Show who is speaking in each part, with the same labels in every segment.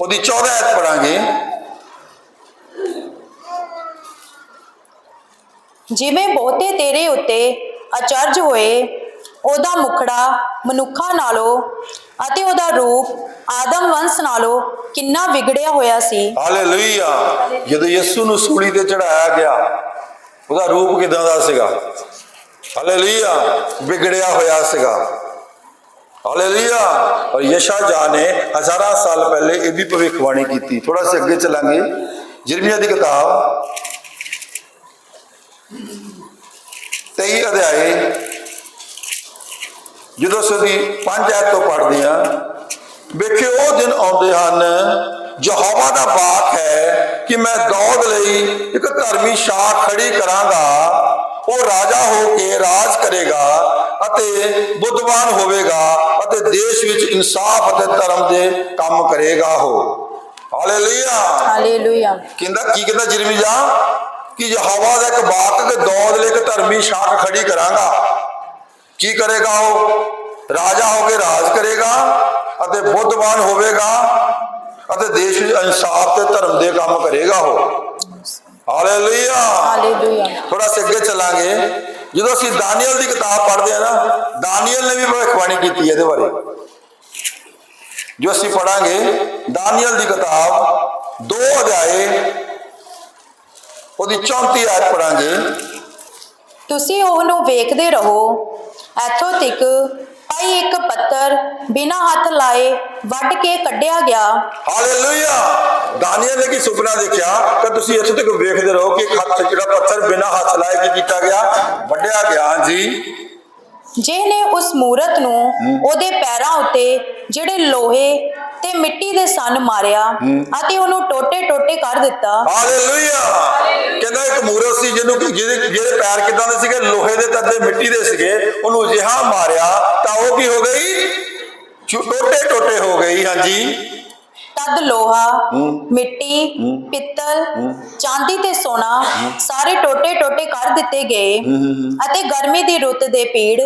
Speaker 1: ਉਹਦੀ 14 ਐਤ ਪੜਾਂਗੇ।
Speaker 2: ਜਿਵੇਂ ਬਹੁਤੇ ਤੇਰੇ ਉੱਤੇ ਅਚਰਜ ਹੋਏ ਉਹਦਾ ਮੁਖੜਾ ਮਨੁੱਖਾਂ ਨਾਲੋਂ ਅਤੇ ਉਹਦਾ ਰੂਪ ਆਦਮ ਵੰਸ਼ ਨਾਲੋਂ ਕਿੰਨਾ ਵਿਗੜਿਆ ਹੋਇਆ ਸੀ।
Speaker 1: ਹਾਲੇਲੂਇਆ। ਜਦੋਂ ਯਿਸੂ ਨੂੰ ਸੂਲੀ ਤੇ ਚੜਾਇਆ ਗਿਆ ਉਹਦਾ ਰੂਪ ਕਿਦਾਂ ਦਾ ਸੀਗਾ? ਹਾਲੇਲੂਇਆ। ਵਿਗੜਿਆ ਹੋਇਆ ਸੀਗਾ। ਹਾਲੇਲੂਇਆ ਔਰ ਯਸ਼ਾ ਜਾ ਨੇ ਹਜ਼ਾਰਾਂ ਸਾਲ ਪਹਿਲੇ ਇਹਦੀ ਭਵਿੱਖਬਾਣੀ ਕੀਤੀ। ਥੋੜਾ ਸੇ ਅੱਗੇ ਚੱਲਾਂਗੇ। ਜਿਰਮੀਆ ਦੀ ਕਿਤਾਬ 23 ਅਧਿਆਏ, ਜਦੋਂ ਸਦੀ 5 ਐਤ ਤੋਂ ਪੜ੍ਹਦੇ ਆ ਵੇਖਿਓ ਉਹ ਦਿਨ ਆਉਂਦੇ ਹਨ, ਯਹੋਵਾ ਦਾ ਬਾਕ ਹੈ ਕਿ ਮੈਂ ਦਾਊਦ ਲਈ ਇੱਕ ਧਰਮੀ ਸ਼ਾਖ ਖੜੀ ਕਰਾਂਗਾ। ਉਹ ਰਾਜਾ ਹੋ ਕੇ ਰਾਜ ਕਰੇਗਾ ਅਤੇ ਬੁੱਧਵਾਨ ਹੋਵੇਗਾ ਅਤੇ ਦੇਸ਼ ਵਿੱਚ ਇਨਸਾਫ ਅਤੇ ਧਰਮ ਦੇ ਕੰਮ ਕਰੇਗਾ ਉਹ। ਹਾਲੇਲੂਇਆ।
Speaker 2: ਹਾਲੇਲੂਇਆ।
Speaker 1: ਕਹਿੰਦਾ ਕੀ ਕਹਿੰਦਾ ਜਿਰਮੀਆ ਕਿ ਯਹੋਵਾ ਦਾ ਇੱਕ ਬਾਕ ਕੇ ਦਾਊਦ ਲਈ ਇੱਕ ਧਰਮੀ ਸ਼ਾਖ ਖੜੀ ਕਰਾਂਗਾ। ਕੀ ਕਰੇਗਾ ਉਹ? ਰਾਜਾ ਹੋ ਕੇ ਰਾਜ ਕਰੇਗਾ ਅਤੇ ਬੁੱਧਵਾਨ ਹੋਵੇਗਾ ਅਤੇ ਦੇਸ਼ ਵਿੱਚ ਇਨਸਾਫ ਤੇ ਧਰਮ ਦੇ ਕੰਮ ਕਰੇਗਾ ਉਹ। ਹਾਲੇਲੂਇਆ।
Speaker 2: ਹਾਲੇਲੂਇਆ।
Speaker 1: ਥੋੜਾ ਸੇ ਅੱਗੇ ਚੱਲਾਂਗੇ। ਜਦੋਂ ਅਸੀਂ ਦਾਨੀਅਲ ਦੀ ਕਿਤਾਬ ਪੜ੍ਹਦੇ ਆ ਨਾ ਦਾਨੀਅਲ ਨੇ ਵੀ ਭਵਿੱਖਬਾਣੀ ਕੀਤੀ ਇਹਦੇ ਬਾਰੇ। ਜੋ ਅਸੀਂ ਪੜਾਂਗੇ ਦਾਨੀਅਲ ਦੀ ਕਿਤਾਬ 2 ਅਧਿਆਏ ਉਹਦੀ 34 ਆਇਤ ਪੜਾਂਗੇ
Speaker 2: ਤੁਸੀਂ ਉਹਨੂੰ ਵੇਖਦੇ ਰਹੋ। ਇੱਥੋਂ ਤੱਕ ਭਾਈ ਇੱਕ ਪੱਤਰ ਬਿਨਾਂ ਹੱਥ ਲਾਏ ਵੱਢ ਕੇ ਕੱਢਿਆ ਗਿਆ।
Speaker 1: ਹਾਲੇਲੂਇਆ! ਦਾਨੀਅਲ ਨੇ ਕੀ ਸੁਪਨਾ ਦੇਖਿਆ? ਕਿ ਤੁਸੀਂ ਇੱਥੇ ਤੱਕ ਵੇਖਦੇ ਰਹੋ ਕਿ ਹੱਥ ਜਿਹੜਾ ਪੱਥਰ ਬਿਨਾਂ ਹੱਥ ਲਾਏ ਕੀ ਕੀਤਾ ਗਿਆ? ਵੱਢਿਆ ਗਿਆ ਜੀ
Speaker 2: ਜਿਹਨੇ ਉਸ ਮੂਰਤ ਨੂੰ ਉਹਦੇ ਪੈਰਾਂ ਉੱਤੇ ਜਿਹੜੇ ਲੋਹੇ ਤੇ ਮਿੱਟੀ ਦੇ ਸਨ ਮਾਰਿਆ ਅਤੇ ਉਹਨੂੰ ਟੋਟੇ-ਟੋਟੇ ਕਰ ਦਿੱਤਾ।
Speaker 1: ਹਾਲੇਲੂਇਆ! ਕਹਿੰਦਾ ਇੱਕ ਮੂਰਤ ਸੀ ਜਿਹਨੂੰ ਜਿਹਦੇ ਜਿਹਦੇ ਪੈਰ ਕਿਦਾਂ ਦੇ ਸੀਗੇ? ਲੋਹੇ ਦੇ ਤੱਤੇ ਮਿੱਟੀ ਦੇ ਸੀਗੇ। ਉਹਨੂੰ ਜਿਹਾ ਮਾਰਿਆ ਟੋਟੇ ਟੋਟੇ ਹੋ ਗਈ ਹਾਂਜੀ।
Speaker 2: ਤਦ ਲੋਹਾ ਮਿੱਟੀ ਪਿੱਤਲ ਚਾਂਦੀ ਤੇ ਸੋਨਾ ਸਾਰੇ ਟੋਟੇ-ਟੋਟੇ ਕਰ ਦਿੱਤੇ ਗਏ ਅਤੇ ਗਰਮੀ ਦੀ ਰੁੱਤ ਦੇ ਪੀੜ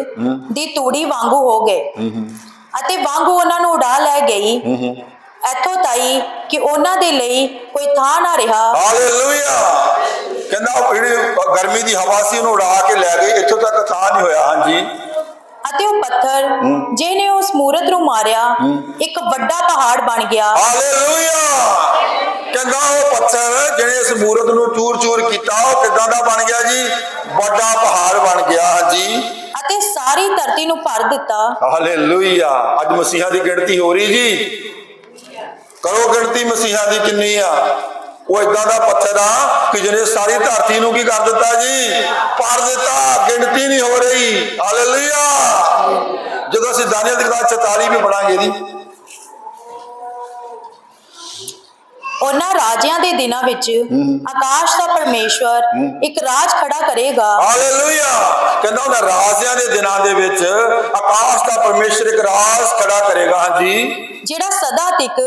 Speaker 2: ਦੀ ਤੂੜੀ ਵਾਂਗੂ ਹੋ ਗਏ। ਅਤੇ ਵਾਂਗੂ ਉਹਨਾਂ ਨੂੰ ਉਡਾ ਲੈ ਗਈ। ਇੱਥੋਂ ਤਾਈ ਕਿ ਉਹਨਾਂ ਦੇ ਲਈ ਕੋਈ ਥਾਂ ਨਾ ਰਿਹਾ।
Speaker 1: ਹਾਲੇਲੂਇਆ! ਕਹਿੰਦਾ ਉਹ ਜਿਹੜੀ ਗਰਮੀ ਦੀ ਹਵਾ ਸੀ ਉਹਨੂੰ ਉਡਾ ਕੇ ਲੈ ਗਈ ਇੱਥੋਂ ਤੱਕ ਥਾਂ ਨਹੀਂ ਹੋਇਆ ਹਾਂਜੀ।
Speaker 2: ਅਤੇ ਉਹ ਪੱਥਰ ਜਿਹਨੇ ਉਸ ਮੂਰਤ ਨੂੰ ਮਾਰਿਆ ਇੱਕ ਵੱਡਾ ਪਹਾੜ ਬਣ ਗਿਆ।
Speaker 1: ਹਾਲੇਲੂਇਆ। ਕਹਿੰਦਾ ਉਹ ਪੱਥਰ ਜਿਹੜੇ ਇਸ ਮੂਰਤ ਨੂੰ ਚੂਰ-ਚੂਰ ਕੀਤਾ ਉਹ ਕਿਦਾਂ ਦਾ ਬਣ ਗਿਆ ਜੀ? ਵੱਡਾ ਪਹਾੜ ਬਣ ਗਿਆ ਹਾਂਜੀ।
Speaker 2: ਅਤੇ ਸਾਰੀ ਧਰਤੀ ਨੂੰ ਭਰ ਦਿੱਤਾ।
Speaker 1: ਹਾਲੇਲੂਇਆ। ਅੱਜ ਮਸੀਹਾਂ ਦੀ ਗਿਣਤੀ ਹੋ ਰਹੀ ਜੀ। ਕਰੋ ਗਿਣਤੀ ਮਸੀਹਾਂ ਦੀ ਕਿੰਨੀ ਆ? ਉਹ ਇਦਾਂ ਦਾ ਪੱਥਰ ਆ ਕਿ ਜਿਹਨੇ ਸਾਰੀ ਧਰਤੀ ਨੂੰ ਕੀ ਕਰ ਦਿੱਤਾ ਜੀ? ਭਰ ਦਿੱਤਾ, ਗਿਣਤੀ ਨਹੀਂ ਹੋ ਰਹੀ। ਹਾਲੇਲੂਇਆ ਜਦੋਂ ਅਸੀਂ ਦਾਨੀਅਲ ਦੀ ਕਿਤਾਬ 44 ਵੀ ਪੜਾਂਗੇ ਜੀ
Speaker 2: ਉਹਨਾਂ ਰਾਜਿਆਂ ਦੇ ਦਿਨਾਂ ਵਿੱਚ ਆਕਾਸ਼ ਦਾ ਪਰਮੇਸ਼ਵਰ ਇੱਕ ਰਾਜ ਖੜਾ ਕਰੇਗਾ।
Speaker 1: ਹਾਲੇਲੂਇਆ। ਕਹਿੰਦਾ ਉਹਨਾਂ ਰਾਜਿਆਂ ਦੇ ਦਿਨਾਂ ਦੇ ਵਿੱਚ ਆਕਾਸ਼ ਦਾ ਪਰਮੇਸ਼ਰ ਇੱਕ ਰਾਜ ਖੜਾ ਕਰੇਗਾ। ਹਾਂਜੀ।
Speaker 2: ਜਿਹੜਾ ਸਦਾ ਤੱਕ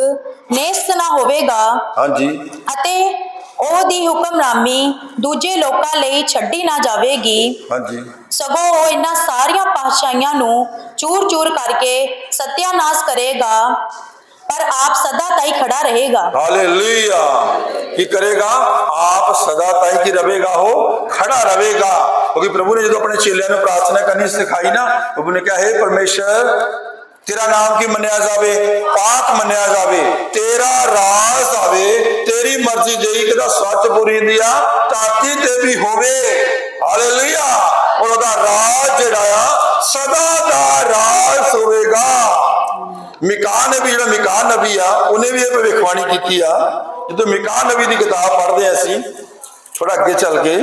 Speaker 2: ਨੇਸਤ ਨਾ ਹੋਵੇਗਾ
Speaker 1: ਹਾਂਜੀ।
Speaker 2: ਅਤੇ ਉਹਦੀ ਹੁਕਮਰਾਨੀ ਦੂਜੇ ਲੋਕਾਂ ਲਈ ਛੱਡੀ ਨਾ ਜਾਵੇਗੀ।
Speaker 1: ਹਾਂਜੀ।
Speaker 2: ਸਗੋਂ ਉਹ ਇਹਨਾਂ ਸਾਰੀਆਂ ਪਾਤਸ਼ਾਹੀਆਂ ਨੂੰ ਚੂਰ-ਚੂਰ ਕਰਕੇ ਸਤਿਆਨਾਸ਼ ਕਰੇਗਾ। ਪਰ ਆਪ ਸਦਾ ਤਾਈ ਖੜਾ ਰਹੇਗਾ
Speaker 1: ਹਾਲੇਲੂਇਆ ਕੀ ਕਰੇਗਾ ਆਪ ਸਦਾ ਤਾਈ ਕੀ ਰਵੇਗਾ ਉਹ ਖੜਾ ਰਵੇਗਾ ਕਿਉਂਕਿ ਪ੍ਰਭੂ ਨੇ ਜਦੋਂ ਆਪਣੇ ਚੇਲਿਆਂ ਨੂੰ ਪ੍ਰਾਰਥਨਾ ਕਰਨੀ ਸਿਖਾਈ ਨਾ ਪ੍ਰਭੂ ਨੇ ਕਿਹਾ ਹੈ ਪਰਮੇਸ਼ਰ ਤੇਰਾ ਨਾਮ ਕੀ ਮੰਨਿਆ ਜਾਵੇ ਪਾਕ ਮੰਨਿਆ ਜਾਵੇ ਤੇਰਾ ਰਾਜ ਆਵੇ ਤੇਰੀ ਮਰਜ਼ੀ ਜਈ ਕਿਦਾ ਸੱਚ ਪੂਰੀ ਹੁੰਦੀ ਆ ਧਰਤੀ ਤੇ ਵੀ ਹੋਵੇ ਹਾਲੇਲੂਇਆ ਔਰ ਉਹਦਾ ਰਾਜ ਜਿਹੜਾ ਆ ਸਦਾ ਦਾ ਰਾਜ ਹੋਵੇਗਾ ਮਿਕਾ ਨਬੀ ਜਿਹੜਾ ਮਿਕਾ ਨਬੀ ਆ, ਉਹਨੇ ਵੀ ਇਹ ਭਵਿੱਖਬਾਣੀ ਕੀਤੀ ਆ। ਜਦੋਂ ਮਿਕਾ ਨਬੀ ਦੀ ਕਿਤਾਬ ਪੜ੍ਹਦੇ ਆ ਅਸੀਂ ਥੋੜਾ ਅੱਗੇ ਚੱਲ ਕੇ।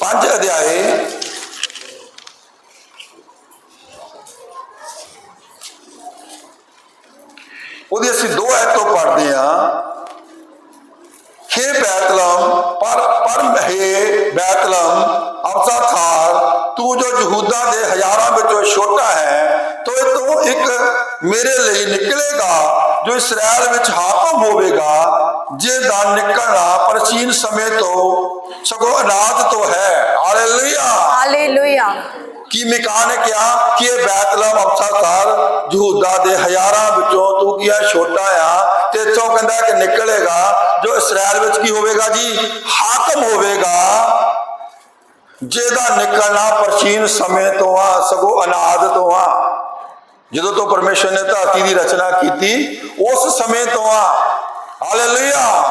Speaker 1: ਪੰਜ ਅਧਿਆਏ। ਉਹਦੇ ਅਸੀਂ ਦੋ ਐਤੋਂ ਪੜ੍ਹਦੇ ਆ ਹੇ ਬੈਤਲਮ ਪਰ ਪਰਮ ਹੈ ਬੈਤਲਮ ਅਬਸਾ थार तू जो यहूदा ਦੇ ਹਜ਼ਾਰਾਂ ਵਿੱਚੋਂ ਛੋਟਾ ਹੈ ਤੋ ਤੂੰ ਇੱਕ ਮੇਰੇ ਲਈ ਨਿਕਲੇਗਾ ਜੋ ਇਸਰਾਇਲ ਵਿੱਚ ਹਾਕਮ ਹੋਵੇਗਾ ਜੇ ਦਾ ਨਿਕਲਣਾ ਪ੍ਰਾਚੀਨ ਸਮੇਂ ਤੋਂ ਸਗੋਂ ਅਨਾਦ ਤੋਂ ਹੈ ਹਾਲੇਲੂਇਆ
Speaker 2: ਹਾਲੇਲੂਇਆ
Speaker 1: ਕਿ ਮਿਕਾ ਨੇ ਕਿਹਾ ਕਿ ਇਹ ਬੈਤਲਹਮ ਅਬਸਾਸਾਰ ਯਹੂਦਾ ਦੇ ਹਜ਼ਾਰਾਂ ਵਿੱਚੋਂ ਤੂੰ ਕੀ ਆ ਛੋਟਾ ਆ ਤੇ ਇੱਥੋਂ ਕਹਿੰਦਾ ਕਿ ਨਿਕਲੇਗਾ ਜੋ ਇਸਰਾਇਲ ਵਿੱਚ ਕੀ ਹੋਵੇਗਾ ਜੀ ਹਾਕਮ ਹੋਵੇਗਾ ਜਿਹਦਾ ਨਿਕਲਣਾ ਪ੍ਰਾਚੀਨ ਸਮੇਂ ਤੋਂ ਆ, ਸਗੋਂ ਅਨਾਦ ਤੋਂ ਆ। ਜਦੋਂ ਤੋਂ ਪਰਮੇਸ਼ਰ ਨੇ ਧਰਤੀ ਦੀ ਰਚਨਾ ਕੀਤੀ, ਉਸ ਸਮੇਂ ਤੋਂ ਆ। ਹਾਲੇਲੂਇਆ!